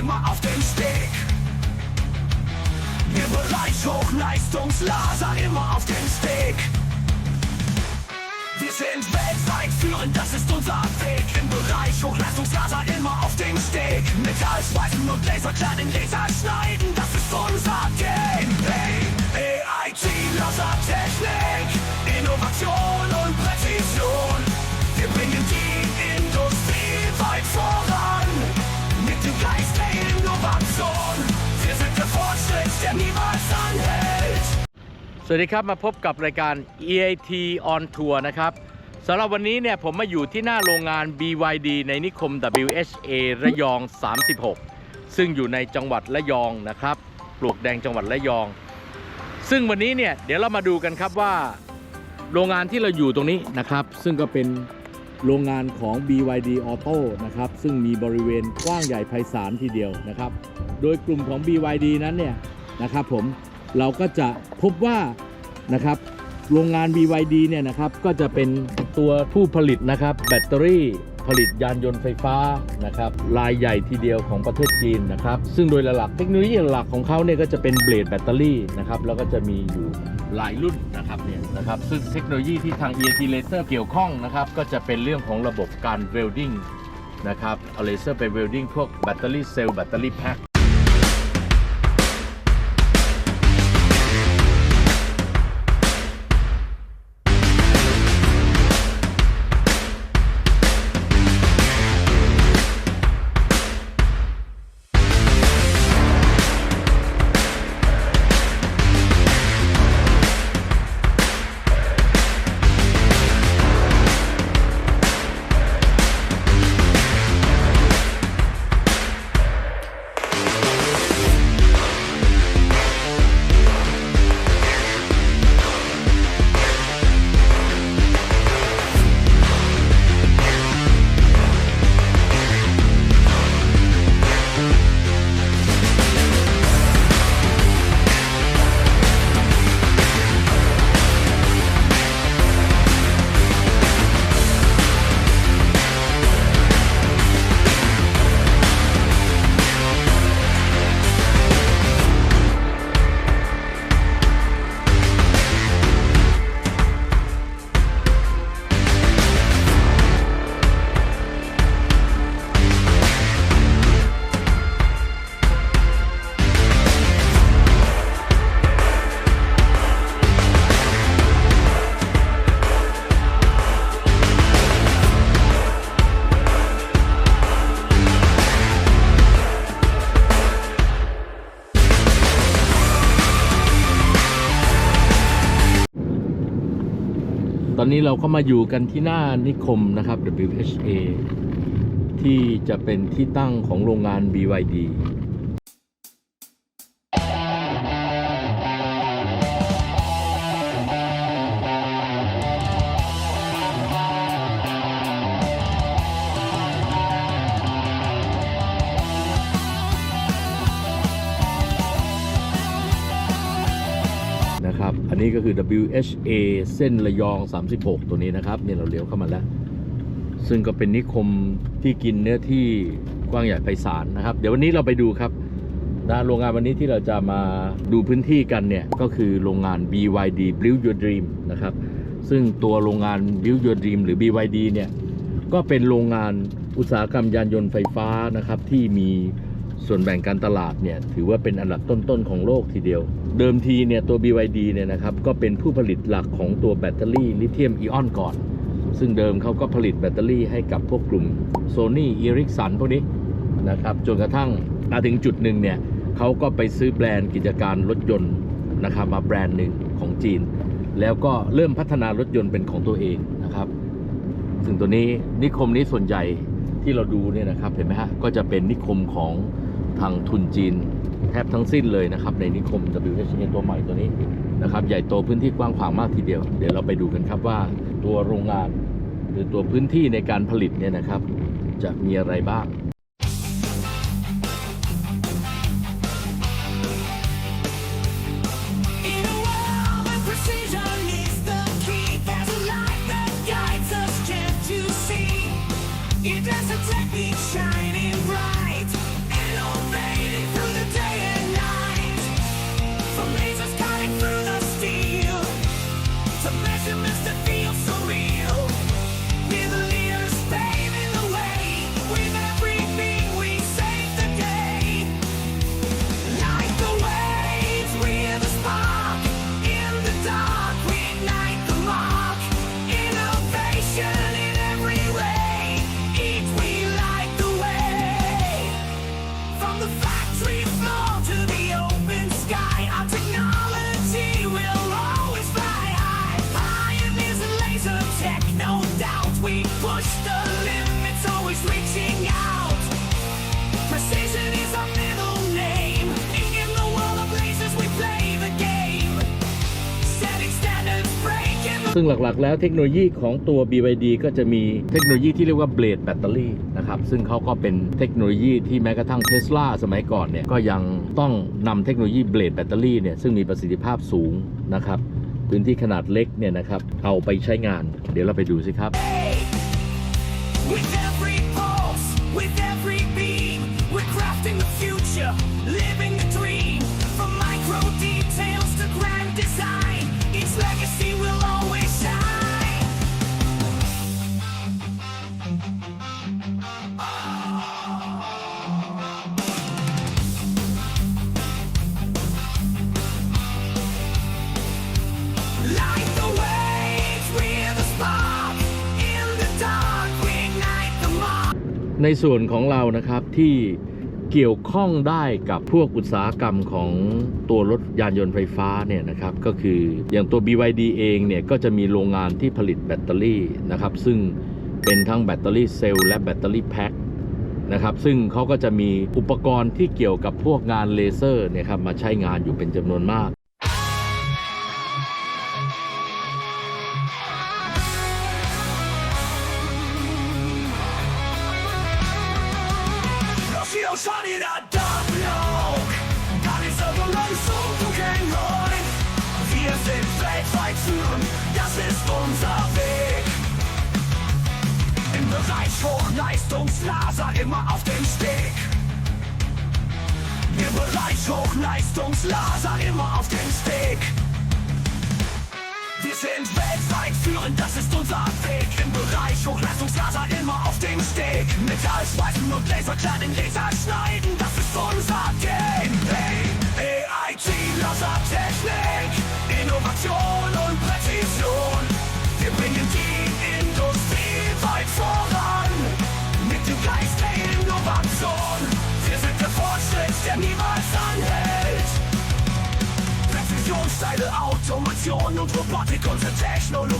immer auf dem Steg. Im Bereich Hochleistungslaser immer auf dem Steg. Wir sind weltweit führend, das ist unser Weg. Im Bereich Hochleistungslaser immer auf dem Steg. Metall schweißen und Laserklein in Laser schneiden, das ist unser Game. Hey, AIT, Lasertechnik, Innovation วัสดีครับมาพบกับรายการ EAT on Tour นะครับสำหรับวันนี้เนี่ยผมมาอยู่ที่หน้าโรงงาน BYD ในนิคม WHA ระยอง 36 ซึ่งอยู่ในจังหวัดระยองนะครับ ปลวกแดงจังหวัดระยอง ซึ่งวันนี้เนี่ยเดี๋ยวเรามาดูกันครับว่า โรงงานที่เราอยู่ตรงนี้นะครับ ซึ่งก็เป็นโรงงานของ BYD Auto นะครับ ซึ่งมีบริเวณกว้างใหญ่ไพศาลทีเดียวนะครับ โดยกลุ่มของ BYD นั้นเนี่ยนะครับผม เราก็จะพบว่านะครับโรงงาน BYD เนี่ยนะครับก็จะเป็นตัวผู้ผลิตนะครับ แบตเตอรี่ผลิตยานยนต์ไฟฟ้านะครับรายใหญ่ทีเดียวของประเทศจีนนะครับ ซึ่งโดยหลักเทคโนโลยีหลักของเขาเนี่ยก็จะเป็นเบลดแบตเตอรี่นะครับแล้วก็จะมีอยู่หลายรุ่นนะครับเนี่ยนะครับซึ่งเทคโนโลยีที่ทาง EAT Laser เกี่ยวข้องนะครับ ก็จะเป็นเรื่องของระบบการเวลดิ้งนะครับเอาเลเซอร์ไปเวลดิ้งพวกแบตเตอรี่เซลล์แบตเตอรี่แพ็ค ตอนนี้เราก็มาอยู่กันที่หน้านิคมนะครับ WHA ที่จะเป็นที่ตั้งของโรงงาน BYD นี้ก็คือ WHA เส้นระยอง 36 ตัวนี้นะครับเนี่ยเราเลี้ยวเข้ามาแล้ว ซึ่งก็เป็นนิคมที่กินเนื้อที่กว้างใหญ่ไพศาลนะครับ เดี๋ยววันนี้เราไปดูครับนะโรงงานวันนี้ที่เราจะมาดูพื้นที่กันเนี่ย ก็คือโรงงาน BYD Build Your Dream นะครับ ซึ่งตัวโรงงาน Build Your Dream หรือ BYD เนี่ย ก็เป็นโรงงานอุตสาหกรรมยานยนต์ไฟฟ้านะครับที่มี ส่วนแบ่งการตลาดเนี่ยถือว่าเป็นอันดับต้นๆของโลกทีเดียว เดิมทีเนี่ยตัว BYD เนี่ยนะครับก็เป็นผู้ผลิตหลักของตัวแบตเตอรี่ลิเธียมไอออนก่อน ซึ่งเดิมเขาก็ผลิตแบตเตอรี่ให้กับพวกกลุ่ม Sony Ericsson พวกนี้นะครับจนกระทั่งมาถึงจุดหนึ่งเนี่ยเขาก็ไปซื้อแบรนด์กิจการรถยนต์นะครับมาแบรนด์หนึ่งของจีน แล้วก็เริ่มพัฒนารถยนต์เป็นของตัวเองนะครับ ซึ่งตัวนี้นิคมนี้ส่วนใหญ่ที่เราดูเนี่ยนะครับเห็นไหมฮะก็จะเป็นนิคมของ ทางทุนจีนแทบทั้งสิ้นเลยนะครับ ในนิคม WHA ตัวใหม่ตัวนี้นะครับ ใหญ่โตพื้นที่กว้างขวางมากทีเดียว เดี๋ยวเราไปดูกันครับว่าตัวโรงงาน หรือตัวพื้นที่ในการผลิตเนี่ยนะครับ จะมีอะไรบ้าง In a world where precision ซึ่งหลักๆ แล้วเทคโนโลยีของตัว BYD ก็จะมีเทคโนโลยีที่เรียกว่าเบลดแบตเตอรี่นะครับซึ่งเขาก็เป็นเทคโนโลยีที่แม้กระทั่งเทสลาสมัยก่อนเนี่ยก็ยังต้องนำเทคโนโลยีเบลดแบตเตอรี่เนี่ยซึ่งมีประสิทธิภาพสูงนะครับพื้นที่ขนาดเล็กเนี่ยนะครับเอาไปใช้งาน เดี๋ยวเราไปดูสิครับ ในส่วนของเรานะครับที่เกี่ยวข้องได้กับพวกอุตสาหกรรมของตัวรถยานยนต์ไฟฟ้าเนี่ยนะครับก็คืออย่างตัว BYD เองเนี่ยก็จะมีโรงงานที่ผลิตแบตเตอรี่นะครับซึ่งเป็นทั้งแบตเตอรี่เซลล์และแบตเตอรี่แพ็คนะครับซึ่งเขาก็จะมีอุปกรณ์ที่เกี่ยวกับพวกงานเลเซอร์เนี่ยครับมาใช้งานอยู่เป็นจำนวนมาก Sind weltweit führend, das ist unser Weg. Im Bereich Hochleistungslaser immer auf dem Steg. Im Bereich Hochleistungslaser immer auf dem Steg. Wir sind weltweit führend, das ist unser Weg. Im Bereich Hochleistungslaser immer auf dem Steg. Metall schweifen und Laserkleinen Laser schneiden, das ist unser Game. Hey, AIT, Lasertechnik, Innovation und Präzision. Wir bringen die Industrie weit voran. Mit dem Geist der Innovation. Wir sind der Fortschritt, der niemals anhält. Präzision, steile Automation und Robotik, unsere Technologie.